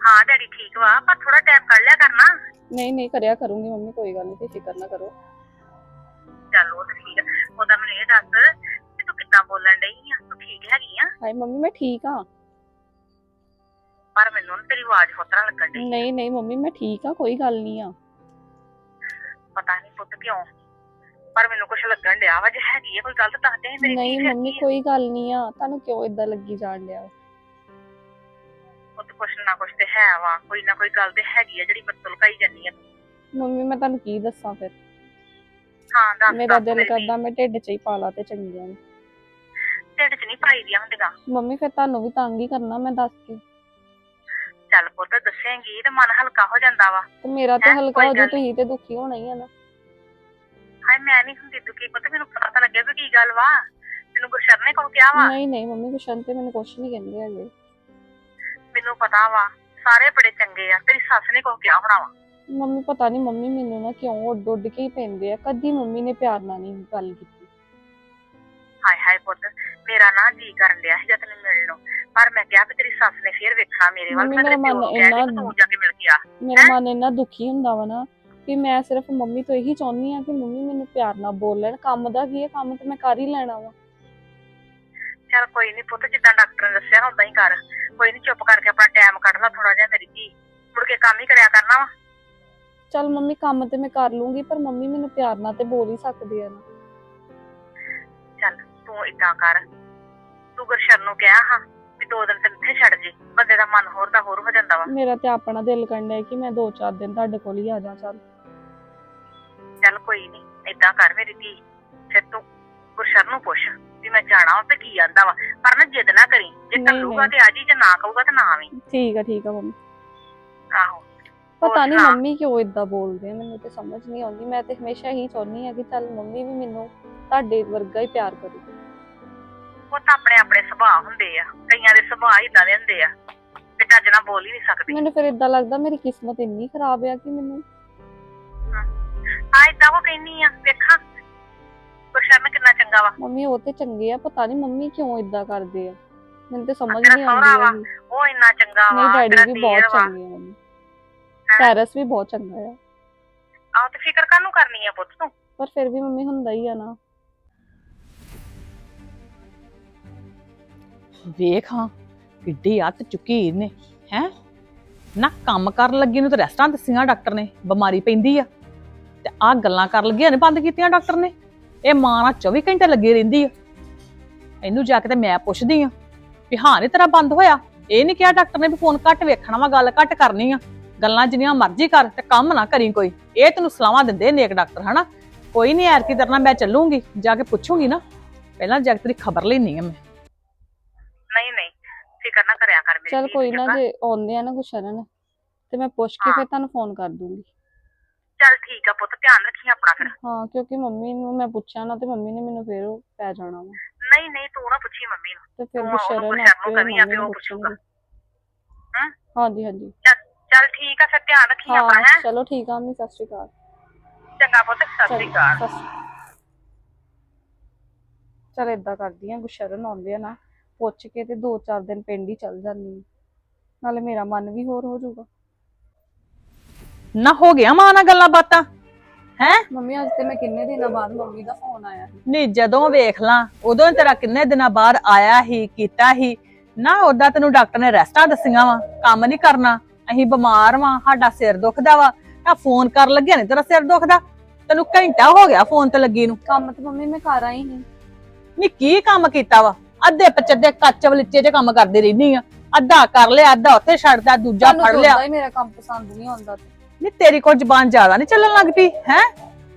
ਹਾਂ ਡੈਡੀ ਠੀਕ ਵਾ ਪਰ ਥੋੜਾ ਟਾਈਮ ਕੱਢ ਲਿਆ ਕਰਨਾ। ਨਹੀਂ ਨਹੀਂ ਕਰਿਆ ਕਰੂੰਗੀ ਮੰਮੀ ਕੋਈ ਗੱਲ ਨਹੀਂ ਤੁਸੀਂ ਫਿਕਰ ਨਾ ਕਰੋ। ਚੱਲ ਉਹ ਤਾਂ ਠੀਕ ਆ। ਉਹਦਾ ਮੈਨੂੰ ਇਹ ਦੱਸ ਕਿ ਤੂੰ ਕਿੱਦਾਂ ਬੋਲਣ ਡਈ ਆ? ਤੂੰ ਠੀਕ ਹੈਗੀ ਆ? ਹਾਏ ਮੰਮੀ ਮੈਂ ਠੀਕ ਆ। ਪਰ ਮੈਨੂੰ ਨਾ ਤੇਰੀ ਆਵਾਜ਼ ਹੋਤਰਾ ਲੱਗਣ ਡਈ ਨਹੀਂ ਨਹੀਂ ਮੰਮੀ ਮੈਂ ਠੀਕ ਆ ਕੋਈ ਗੱਲ ਨਹੀਂ ਆ। ਪਤਾ ਨਹੀਂ ਪੁੱਤ ਕਿਉਂ ਪਰ ਮੈਨੂੰ ਕੁਝ ਲੱਗਣ ਡਿਆ ਵਾ ਜੇ ਹੈਗੀ ਆ ਕੋਈ ਗੱਲ ਤਾਂ ਦੱਸ ਦੇ ਮੇਰੀ ਨਹੀਂ ਮੰਮੀ। ਕੋਈ ਗੱਲ ਨਹੀਂ ਆ। ਤੁਹਾਨੂੰ ਕਿਉਂ ਇਦਾਂ ਲੱਗੀ ਜਾਣ ਡਿਆ ਵਾ? ਕੁਛ ਨਾ ਕੁਛ ਤੇ ਹੈ ਵਾ ਕੋਈ ਨਾ ਕੋਈ ਗੱਲ ਤੇ ਹੈਗੀ ਆ ਜਿਹੜੀ ਮਤਲਬ ਲੁਕਾਈ ਜਾਂਦੀ ਆ। ਮੰਮੀ ਮੈਂ ਤੁਹਾਨੂੰ ਕੀ ਦੱਸਾਂ ਫਿਰ? ਹਾਂ ਦੱਸ ਮੇਰਾ ਦਿਲ ਕਰਦਾ ਮੈਂ ਢਿੱਡ 'ਚ ਹੀ ਪਾ ਲਾ ਤੇ ਚੰਗੀਆਂ ਨੂੰ ਢਿੱਡ 'ਚ ਨਹੀਂ ਪਾਈ ਦੀਆਂ ਹੁੰਦੀਆਂ। ਮੰਮੀ ਫਿਰ ਤੁਹਾਨੂੰ ਵੀ ਤੰਗ ਹੀ ਕਰਨਾ ਮੈਂ ਦੱਸ ਕੇ। ਚੱਲ ਪੁੱਤ ਦੱਸੇਂਗੀ ਤੇ ਮਨ ਹਲਕਾ ਹੋ ਜਾਂਦਾ ਵਾ। ਤੇ ਮੇਰਾ ਤੇ ਹਲਕਾ ਹੋ ਜੇ ਤੁਸੀਂ ਤੇ ਦੁਖੀ ਹੋਣਾ ਹੀ ਆ ਨਾ। ਹਾਏ ਮੈਂ ਨਹੀਂ ਹੁੰਦੀ ਦੁਖੀ ਪੁੱਤ ਮੈਨੂੰ ਪਤਾ ਲੱਗਿਆ ਵੀ ਕੀ ਗੱਲ ਵਾ। ਤੈਨੂੰ ਗੁਰਸ਼ਰਨ ਨੇ ਕਹੋ ਕਿਹਾ ਵਾ? ਨਹੀਂ ਨਹੀਂ ਮੰਮੀ ਗੁਸ਼ਨ ਤੇ ਮੈਨੂੰ ਕੁਛ ਨਹੀਂ ਕਹਿੰਦੇ ਹੈਗੇ। ਮੈਨੂੰ ਪਤਾ ਵਾ ਸਾਰੇ ਬੜੇ ਚੰਗੇ ਆ ਤੇਰੀ ਸੱਸ ਨੇ ਕਹੋ ਕਿਹਾ ਹੋਣਾ ਵਾ। ਮੰਮੀ ਪਤਾ ਨਹੀਂ ਮੰਮੀ ਮੈਨੂੰ ਨਾ ਕਿਉਂ ਉੱਡ ਉੱਡ ਕੇ ਹੀ ਪੈਂਦੇ ਆ ਕਦੀ ਮੰਮੀ ਨੇ ਪਿਆਰ ਨਾਲ ਨਹੀਂ ਗੱਲ ਕੀਤੀ। ਹਾਏ ਹਾਏ ਪੁੱਤ ਮੇਰਾ ਨਾ ਜੀ ਕਰਨ ਡਿਆ ਸੀ ਤੈਨੂੰ ਮਿਲਣ ਨੂੰ ਪਰ ਮੈਂ ਕਿਹਾ ਵੀ ਤੇਰੀ ਸੱਸ ਨੇ ਫੇਰ ਵੇਖਣਾ ਮੇਰੇ ਵੱਲ ਮੰਮੀ, ਮੈਂ ਤੇਰੇ ਮੇਰਾ ਪਿਓ ਨੂੰ ਮਨ ਕਹਿ ਇੰਨਾ- ਤੂੰ ਜਾ ਕੇ ਮਿਲ ਕੇ ਆ। ਮੇਰਾ ਮਨ ਇੰਨਾ ਦੁਖੀ ਹੁੰਦਾ ਵਾ ਨਾ ਕਿ ਮੈਂ ਸਿਰਫ ਮੰਮੀ ਤੋਂ ਇਹੀ ਚਾਹੁੰਦੀ ਆ ਕਿ ਮੰਮੀ ਮੈਨੂੰ ਪਿਆਰ ਨਾਲ ਬੋਲਣ ਕੰਮ ਦਾ ਕੀ ਹੈ ਕੰਮ ਤੇ ਮੈਂ ਕਰ ਹੀ ਲੈਣਾ ਵਾ। ਚੱਲ ਕੋਈ ਨਹੀਂ ਪੁੱਤ ਜਿੱਦਾਂ ਡਾਕਟਰ ਨੇ ਦੱਸਿਆ ਉਦਾਂ ਹੀ ਕਰ। ਕੋਈ ਨਹੀਂ ਚੁੱਪ ਕਰਕੇ ਆਪਣਾ ਟਾਈਮ ਕੱਢ ਲੈ ਥੋੜਾ ਜਿਹਾ ਮੇਰੀ ਧੀ। ਮੁੜ ਕੇ ਕੰਮ ਹੀ ਕਰਿਆ ਕਰਨਾ ਵਾ। ਚੱਲ ਮੰਮੀ ਕੰਮ ਤੇ ਮੈਂ ਕਰ ਲੂੰਗੀ ਪਰ ਮੰਮੀ ਮੈਨੂੰ ਪਿਆਰ ਨਾਲ ਤੇ ਬੋਲ ਹੀ ਸਕਦੇ ਆ ਨਾ। ਚੱਲ ਤੂੰ ਇਦਾਂ ਕਰ। ਤੂੰ ਗੁਰਸ਼ਰਨ ਨੂੰ ਕਿਹਾ ਹਾਂ ਵੀ ਦੋ ਦਿਨ ਤੈਨੂੰ ਇੱਥੇ ਛੱਡ ਜੇ। ਬੰਦੇ ਦਾ ਮਨ ਹੋਰ ਦਾ ਹੋਰ ਹੋ ਜਾਂਦਾ ਵਾ। ਮੇਰਾ ਤੇ ਆਪਣਾ ਦਿਲ ਕਰਨ ਡਿਆ ਕਿ ਮੈਂ 2-4 ਦਿਨ ਤੁਹਾਡੇ ਕੋਲ ਹੀ ਆ ਜਾ ਚੱਲ। ਚੱਲ ਕੋਈ ਨਹੀਂ ਏਦਾਂ ਕਰ ਮੇਰੀ ਧੀ। ਫਿਰ ਤੂੰ ਗੁਰਸ਼ਰਨ ਨੂੰ ਪੁੱਛ ਵੀ ਮੈਂ ਜਾਣਾ ਵਾ ਤੇ ਕੀ ਆਂਦਾ ਵਾ। ਪਰ ਨਾ ਜਿੱਦ ਨਾ ਕਰੀ। ਜੇ ਨਹੀਂ, ਕੱਲੂਗਾ ਨਹੀਂ। ਤੇ ਆ ਜੀ ਜੇ ਨਾ ਕਹੂਗਾ ਤੇ ਨਾ ਆਵੀਂ। ਠੀਕ ਆ ਠੀਕ ਆ ਮੰਮੀ। ਆਹੋ। ਪਤਾ ਨਹੀਂ ਸੁਣਾ? ਮੰਮੀ ਕਿਉਂ ਇਦਾਂ ਬੋਲਦੇ ਆ ਮੈਨੂੰ ਤੇ ਸਮਝ ਨਹੀਂ ਆਉਂਦੀ। ਮੈਂ ਤੇ ਹਮੇਸ਼ਾ ਹੀ ਚਾਹੁੰਦੀ ਆ ਕਿ ਚੱਲ ਮੰਮੀ ਵੀ ਮੈਨੂੰ ਤੁਹਾਡੇ ਵਰਗਾ ਹੀ ਪਿਆਰ ਕਰੇ। ਉਹ ਤਾਂ ਆਪਣੇ ਆਪਣੇ ਸੁਭਾਅ ਹੁੰਦੇ ਆ। ਕਈਆਂ ਦੇ ਸੁਭਾਅ ਇਦਾਂ ਦੇ ਹੁੰਦੇ ਆ। ਤੇ ਚੱਜ ਨਾਲ ਬੋਲ ਹੀ ਨਹੀਂ ਸਕਦੇ। ਮੈਨੂੰ ਫਿਰ ਇਦਾਂ ਲੱਗਦਾ ਮੇਰੀ ਕਿਸਮਤ ਇੰਨੀ ਖਰਾਬ ਆ ਕਿ ਮੈਨੂੰ ਆ ਇਦਾਂ ਉਹ ਕਹਿੰਨੀ ਆ ਵੇਖਾਂ। ਕਿੰਨਾ ਚੰਗਾ ਵਾ। ਮੰਮੀ ਉਹ ਤੇ ਚੰਗੇ ਆ ਪਤਾ ਨਹੀਂ ਮੰਮੀ ਕਿਉਂ ਇਦਾਂ ਕਰਦੇ ਆ। ਮੈਨੂੰ ਤੇ ਸਮਝ ਨਹੀਂ। ਆਉਂਦੀ ਹੈਗੀ। ਉਹ ਇੰਨਾ ਚੰਗਾ ਵਾ ਨਹੀਂ ਡੈਡੀ ਵੀ ਬਹੁਤ ਚੰਗੇ ਆ ਮੰਮੀ। ਸੈਰਸ ਵੀ ਬਹੁਤ ਚੰਗਾ ਆ। ਆਹ ਤੇ ਫਿਕਰ ਕਾਹਨੂੰ ਕਰਨੀ ਆ ਪੁੱਤ ਤੂੰ? ਪਰ ਫਿਰ ਵੀ ਮੰਮੀ ਹੁੰਦਾ ਹੀ ਆ ਨਾ। ਵੇਖ ਹਾਂ ਕਿੱਡੀ ਅੱਤ ਚੁੱਕੀ ਇਹਨੇ ਹੈ? ਨਾ ਕੰਮ ਕਰਨ ਲੱਗੀ ਨੂੰ ਤੇ ਰੈਸਟਾਂ ਦੱਸੀਆਂ ਡਾਕਟਰ ਨੇ ਬਿਮਾਰੀ ਪੈਂਦੀ ਆ। ਤੇ ਆਹ ਗੱਲਾਂ ਕਰਨ ਲੱਗੀਆਂ ਨੇ ਬੰਦ ਕੀਤੀਆਂ ਡਾਕਟਰ ਨੇ। ਇਹ ਮਾਂ ਨਾਲ 24 ਘੰਟੇ ਲੱਗੀ ਰਹਿੰਦੀ ਆ। ਇਹਨੂੰ ਜਾ ਕੇ ਤੇ ਮੈਂ ਪੁੱਛਦੀ ਆ ਵੀ ਹਾਂ ਨੀ ਤੇਰਾ ਬੰਦ ਹੋਇਆ? ਇਹ ਨਹੀਂ ਕਿਹਾ ਡਾਕਟਰ ਨੇ ਵੀ ਫੋਨ ਘੱਟ ਵੇਖਣਾ ਵਾ ਗੱਲ ਘੱਟ ਕਰਨੀ ਆ। ਗੱਲਾਂ ਜਿੰਨੀਆਂ ਮਰਜ਼ੀ ਕਰ ਤੇ ਕੰਮ ਨਾ ਕਰੀ ਕੋਈ। ਇਹ ਤੈਨੂੰ ਸਲਾਹਾਂ ਦਿੰਦੇ ਨੇਕ ਡਾਕਟਰ ਹਨਾ? ਕੋਈ ਨਹੀਂ ਐਰ ਕੀ ਕਰਨਾ ਮੈਂ ਚੱਲੂੰਗੀ ਜਾ ਕੇ ਪੁੱਛੂੰਗੀ ਨਾ। ਪਹਿਲਾਂ ਜਾ ਕੇ ਤੇਰੀ ਖਬਰ ਲੈਣੀ ਆ ਮੈਂ। ਨਹੀਂ ਨਹੀਂ ਫਿਕਰ ਨਾ ਕਰਿਆ ਕਰ ਮੇਰੀ ਚਲ ਕੋਈ ਨਾ? ਜੇ ਆਉਂਦੇ ਆ ਨਾ ਗੁਸ਼ਰਨ ਤੇ ਮੈਂ ਪੁੱਛ ਕੇ। ਫਿਰ ਤੁਹਾਨੂੰ ਫੋਨ ਕਰ ਦੂੰਗੀ। ਚੱਲ ਠੀਕ ਆ ਪੁੱਤ ਧਿਆਨ ਰੱਖੀ ਆਪਣਾ ਫਿਰ। ਹਾਂ ਕਿਉਂਕਿ ਮੰਮੀ ਨੂੰ ਮੈਂ ਪੁੱਛਿਆ ਨਾ ਤੇ ਮੰਮੀ ਨੇ ਮੈਨੂੰ ਫੇਰ ਉਹ ਪੈ ਜਾਣਾ ਵਾ। ਨਹੀਂ ਨਹੀਂ ਤੂੰ ਨਾ ਪੁੱਛੀ ਮੰਮੀ ਨੂੰ। ਤੇ ਫਿਰ ਗੁਸ਼ਰਨ ਉਹਨੂੰ ਆਪੇ ਮੰਮੀ ਨੂੰ ਉਹ ਪੁੱਛੂਗਾ। ਹਾਂ? ਹਾਂਜੀ ਹਾਂਜੀ। ਚੱਲ ਠੀਕ ਆ ਫਿਰ ਧਿਆਨ ਰੱਖੀ ਆਪਣਾ ਹਾਂ ਚਲੋ ਠੀਕ ਆ ਮੰਮੀ ਸਤਿ ਸ਼੍ਰੀ ਅਕਾਲ। ਚੰਗਾ ਪੁੱਤ ਸਤਿ ਸ਼੍ਰੀ ਅਕਾਲ। ਚਲ ਏਦਾਂ ਕਰਦੀ ਆ ਗੁਸ਼ਰਨ ਆਉਂਦੇ ਆ ਨਾ ਪੁੱਛ ਕੇ ਤੇ 2-4 ਦਿਨ ਪਿੰਡ ਹੀ ਚੱਲ ਜਾਂਦੀ ਆ। ਨਾਲੇ ਮੇਰਾ ਮਨ ਵੀ ਹੋਰ ਹੋ ਜਾਊਗਾ। ਨਾ ਹੋ ਗਿਆ ਮਾਂ ਨਾਲ ਗੱਲਾਂ ਬਾਤਾਂ? ਹੈ? ਮੰਮੀ ਅੱਜ ਤੇ ਮੈਂ ਕਿੰਨੇ ਦਿਨਾਂ ਬਾਅਦ ਮੰਮੀ ਦਾ ਫੋਨ ਆਇਆ ਸੀ। ਨਹੀਂ ਜਦੋਂ ਵੇਖ ਲਾਂ ਉਦੋਂ ਤੇਰਾ ਕਿੰਨੇ ਦਿਨਾਂ ਬਾਅਦ ਆਇਆ ਹੀ ਕੀਤਾ ਹੀ ਨਾ ਉਹਦਾ ਤੈਨੂੰ ਡਾਕਟਰ ਨੇ ਰੈਸਟਾਂ ਦੱਸੀਆਂ ਵਾ ਕੰਮ ਨਹੀਂ ਕਰਨਾ ਅਸੀਂ ਬਿਮਾਰ ਵਾਂ ਸਾਡਾ ਸਿਰ ਦੁਖਦਾ ਵਾ। ਆ ਫੋਨ ਕਰ ਲੱਗਿਆ ਨਹੀਂ ਤੇਰਾ ਸਿਰ ਦੁਖਦਾ? ਤੈਨੂੰ ਘੰਟਾ ਹੋ ਗਿਆ ਫੋਨ ਤੇ ਲੱਗੀ ਨੂੰ। ਕੰਮ ਤੇ ਮੰਮੀ ਮੈਂ ਕਰ ਆਈ ਸੀ। ਨਹੀਂ ਕੀ ਕੰਮ ਕੀਤਾ ਵਾ? ਅੱਧੇ ਪਚੱਦੇ ਕੱਚ ਵਲਿੱਚੇ ਜੇ ਕੰਮ ਕਰਦੀ ਰਹਿਨੀ ਆ। ਅੱਧਾ ਕਰ ਲਿਆ ਅੱਧਾ ਉੱਥੇ ਛੱਡਦਾ ਦੂਜਾ ਤੁਹਾਨੂੰ ਫੜ ਤਾਂ ਲਿਆ। ਉਦਾਂ ਹੀ ਮੇਰਾ ਕੰਮ ਪਸੰਦ ਨਹੀਂ ਆਉਂਦਾ ਤੇ। ਨਹੀਂ ਤੇਰੀ ਕੋਲ ਜ਼ਬਾਨ ਜ਼ਿਆਦਾ ਨਹੀਂ ਚੱਲਣ ਲੱਗ ਪਈ ਹੈ?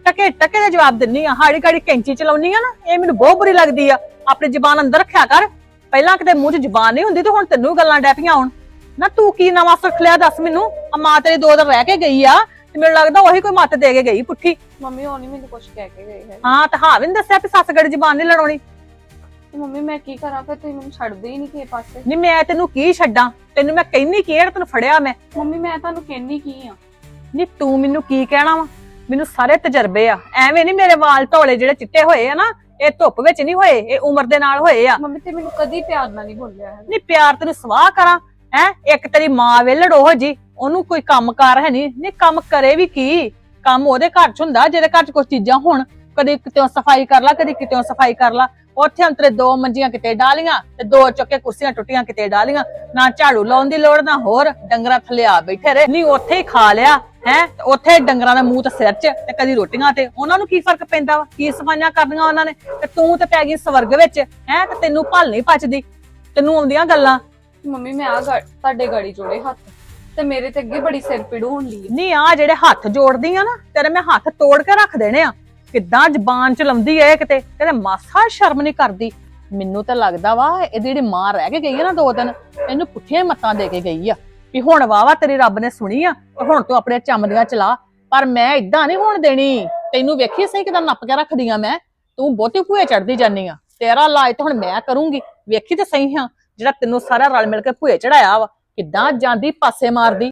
ਟਕੇ ਟਕੇ ਦਾ ਜਵਾਬ ਦਿੰਨੀ ਆ ਹਾੜੀ ਗਾੜੀ ਕੈਂਚੀ ਚਲਾਉਣੀ ਆ ਨਾ ਇਹ ਮੈਨੂੰ ਬਹੁਤ ਬੁਰੀ ਲੱਗਦੀ ਆ। ਆਪਣੀ ਜ਼ਬਾਨ ਅੰਦਰ ਰੱਖਿਆ ਕਰ। ਪਹਿਲਾਂ ਕਿਤੇ ਮੂੰਹ 'ਚ ਜ਼ੁਬਾਨ ਨਹੀਂ ਹੁੰਦੀ ਤੇ ਹੁਣ ਤੈਨੂੰ ਗੱਲਾਂ ਡੈਪੀਆਂ ਆਉਣ ਨਾ ਤੂੰ ਕੀ ਨਵਾਂ ਸਿੱਖ ਲਿਆ ਦੱਸ ਮੈਨੂੰ? ਆ ਮਾਂ ਤੇਰੀ ਦੋ ਦਿਨ ਰਹਿ ਕੇ ਗਈ ਆ ਤੇ ਮੈਨੂੰ ਲੱਗਦਾ ਉਹੀ ਕੋਈ ਮੱਤ ਦੇ ਕੇ ਗਈ ਪੁੱਠੀ। ਮੰਮੀ ਉਹ ਨਹੀਂ ਮੈਨੂੰ ਕੁਝ ਕਹਿ ਕੇ ਗਏ ਹੈ ਹਾਂ ਤਾਂ ਹਾਂ ਵੀ ਨੀ ਦੱਸਿਆ ਵੀ ਸੱਸ ਗੜੀ ਜ਼ਬਾਨ ਨਹੀਂ ਲੜਾਉਣੀ। ਤੇ ਮੰਮੀ ਮੈਂ ਕੀ ਕਰਾਂ? ਫਿਰ ਤੁਸੀਂ ਮੈਨੂੰ ਛੱਡਦੇ ਹੀ ਨਹੀਂ ਕਿਸੇ ਪਾਸੇ। ਨਹੀਂ ਮੈਂ ਤੈਨੂੰ ਕੀ ਛੱਡਾਂ? ਤੈਨੂੰ ਮੈਂ ਕਹਿੰਨੀ ਕੀ ਹੈ ਤੈਨੂੰ ਫੜਿਆ ਮੈਂ। ਮੰਮੀ ਮੈਂ ਤੁਹਾਨੂੰ ਕਹਿੰਨੀ ਕੀ ਆ? ਨਹੀਂ ਤੂੰ ਮੈਨੂੰ ਕੀ ਕਹਿਣਾ ਵਾ? ਮੈਨੂੰ ਸਾਰੇ ਤਜਰਬੇ ਆ। ਐਵੇਂ ਨਹੀਂ ਮੇਰੇ ਵਾਲ ਢੋਲੇ ਜਿਹੜੇ ਚਿੱਟੇ ਹੋਏ ਆ ਨਾ ਇਹ ਧੁੱਪ ਵਿੱਚ ਨਹੀਂ ਹੋਏ ਇਹ ਉਮਰ ਦੇ ਨਾਲ ਹੋਏ ਆ। ਮੰਮੀ ਤੇ ਮੈਨੂੰ ਕਦੀ ਪਿਆਰ ਨਾਲ ਨਹੀਂ ਬੋਲਿਆ ਹੈ ਨਹੀਂ ਪਿਆਰ ਤੈਨੂੰ ਸਵਾਹ ਕਰਾਂ ਹੈ? ਇੱਕ ਤੇਰੀ ਮਾਂ ਵੇਲੜ ਉਹ ਜੀ ਉਹਨੂੰ ਕੋਈ ਕੰਮਕਾਰ ਹੈ ਨਹੀਂ ਨਹੀਂ ਕੰਮ ਕਰੇ ਵੀ ਕੀ? ਕੰਮ ਉਹਦੇ ਘਰ ਚ ਹੁੰਦਾ ਜਿਹਦੇ ਘਰ ਚ ਕੁਝ ਚੀਜ਼ਾਂ ਹੋਣ। ਕਦੇ ਕਿਤੇ ਸਫ਼ਾਈ ਕਰ ਲਾ ਕਦੇ ਕਿਤੇ ਸਫ਼ਾਈ ਕਰ ਲਾ। ਉੱਥੇ ਅੰਤਰੇ ਦੋ ਮੰਜੀਆਂ ਕਿਤੇ ਡਾਲੀਆਂ ਤੇ ਦੋ ਚੁੱਕੇ ਕੁਰਸੀਆਂ ਟੁੱਟੀਆਂ ਕਿਤੇ ਡਾਲੀਆਂ। ਨਾ ਝਾੜੂ ਲਾਉਣ ਦੀ ਲੋੜ ਨਾ ਹੋਰ। ਡੰਗਰਾਂ ਥੱਲੇ ਆ ਬੈਠੇ ਰਹੇ। ਨਹੀਂ ਉੱਥੇ ਹੀ ਖਾ ਲਿਆ। ਹੈ? ਉੱਥੇ ਡੰਗਰਾਂ ਦਾ ਮੂੰਹ ਤੇ ਸਿਰ 'ਚ ਤੇ ਕਦੀ ਰੋਟੀਆਂ ਤੇ। ਉਹਨਾਂ ਨੂੰ ਕੀ ਫ਼ਰਕ ਪੈਂਦਾ ਵਾ? ਕੀ ਸਫਾਈਆਂ ਕਰਨੀਆਂ ਉਹਨਾਂ ਨੇ? ਤੇ ਤੂੰ ਤੇ ਪੈ ਗਈ ਸਵਰਗ ਵਿੱਚ ਹੈ? ਤੇ ਤੈਨੂੰ ਭਲ ਨਹੀਂ ਪਚਦੀ। ਤੈਨੂੰ ਆਉਂਦੀਆਂ ਗੱਲਾਂ। ਮੰਮੀ ਮੈਂ ਆ ਤੁਹਾਡੇ ਗਾੜੀ ਜੋੜੇ ਹੱਥ। ਤੇ ਮੇਰੇ ਤੇ ਅੱਗੇ ਬੜੀ ਸਿਰ ਪੀੜ ਹੋਣ ਹੈ ਨਹੀਂ ਆ ਜਿਹੜੇ ਹੱਥ ਜੋੜਦੀ ਆ ਨਾ ਤੇਰੇ ਮੈਂ ਹੱਥ ਤੋੜ ਕੇ ਰੱਖ ਦੇਣੇ ਆ। ਕਿੱਦਾਂ ਜ਼ਬਾਨ ਚਲਾਉਂਦੀ ਐ ਕਿਤੇ? ਕਹਿੰਦੇ ਮਾਸਾ ਸ਼ਰਮ ਨਹੀਂ ਕਰਦੀ। ਮੈਨੂੰ ਤਾਂ ਲੱਗਦਾ ਵਾ ਇਹਦੀ ਜਿਹੜੀ ਮਾਂ ਰਹਿ ਕੇ ਗਈ ਆ ਨਾ ਦੋ ਦਿਨ ਇਹਨੂੰ ਪੁੱਠੀਆਂ ਮੱਤਾਂ ਦੇ ਕੇ ਗਈ ਆ। ਵੀ ਹੁਣ ਵਾਵਾ ਤੇਰੀ ਰੱਬ ਨੇ ਸੁਣੀ ਆ, ਤੇ ਹੁਣ ਤੂੰ ਆਪਣੇ ਚੰਮਦੀਆਂ ਚਲਾ ਪਰ ਮੈਂ ਇਦਾਂ ਨਹੀਂ ਹੋਣ ਦੇਣੀ। ਤੈਨੂੰ ਵੇਖੀ ਸਹੀ ਕਿਦਾਂ ਨੱਪ ਕੇ ਰੱਖਦੀ ਆ ਮੈਂ? ਤੂੰ ਬਹੁਤੀ ਭੂਏ ਚੜਦੀ ਜਾਨੀ ਆ। ਤੇਰਾ ਇਲਾਜ ਤਾਂ ਹੁਣ ਮੈਂ ਕਰੂੰਗੀ। ਵੇਖੀ ਤੇ ਸਹੀ ਹਾਂ। ਜਿਹੜਾ ਤੈਨੂੰ ਸਾਰਾ ਰਲ ਮਿਲ ਕੇ ਭੂਏ ਚੜਾਇਆ ਵਾ, ਕਿੱਦਾਂ ਜਾਂਦੀ, ਪਾਸੇ ਮਾਰਦੀ।